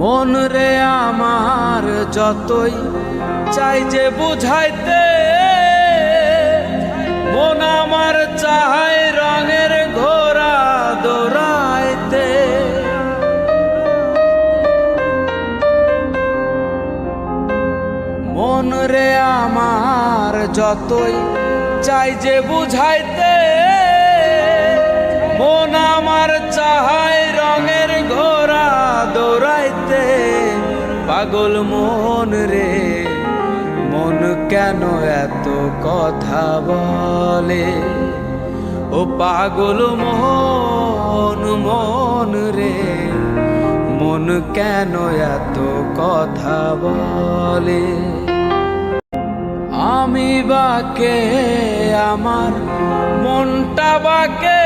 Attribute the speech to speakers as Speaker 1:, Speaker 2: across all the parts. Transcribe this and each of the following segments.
Speaker 1: মন রে আমার যতই চাই যে বুঝাইতে, মন আমার চাহাই রঙের ঘোড়া দৌড়াইতে। মন রে আমার যতই চাই যে বুঝাইতে দৌড়াইতে পাগল মন রে, মন কেন এত কথা বলে? ও পাগল মন মন রে, মন কেন এত কথা বলে? আমি বাকে, আমার মনটা বাকে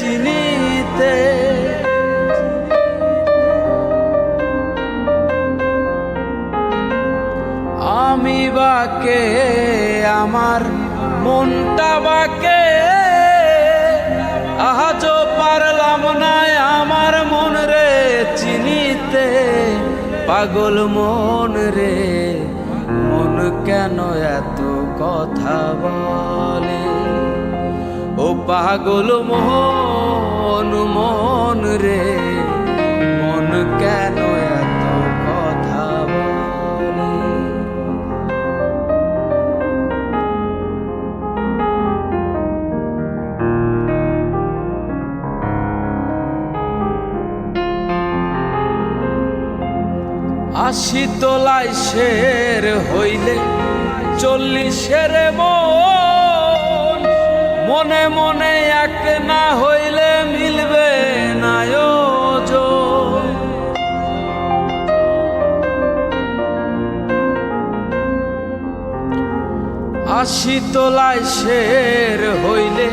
Speaker 1: চিনিতে। আমি বাকে, আমার মনটা বাকে। আজও পারলাম না আমার মন রে চিনিতে। পাগল মন রে, মন কেন এত কথা বলে? পাগল মন মন রে মন কেন এত কথা আশি তোলায় শের হইলে চল্লিশের মন মনে মনে এক না হইলে মিলবে না। আশি তোলায় শের হইলে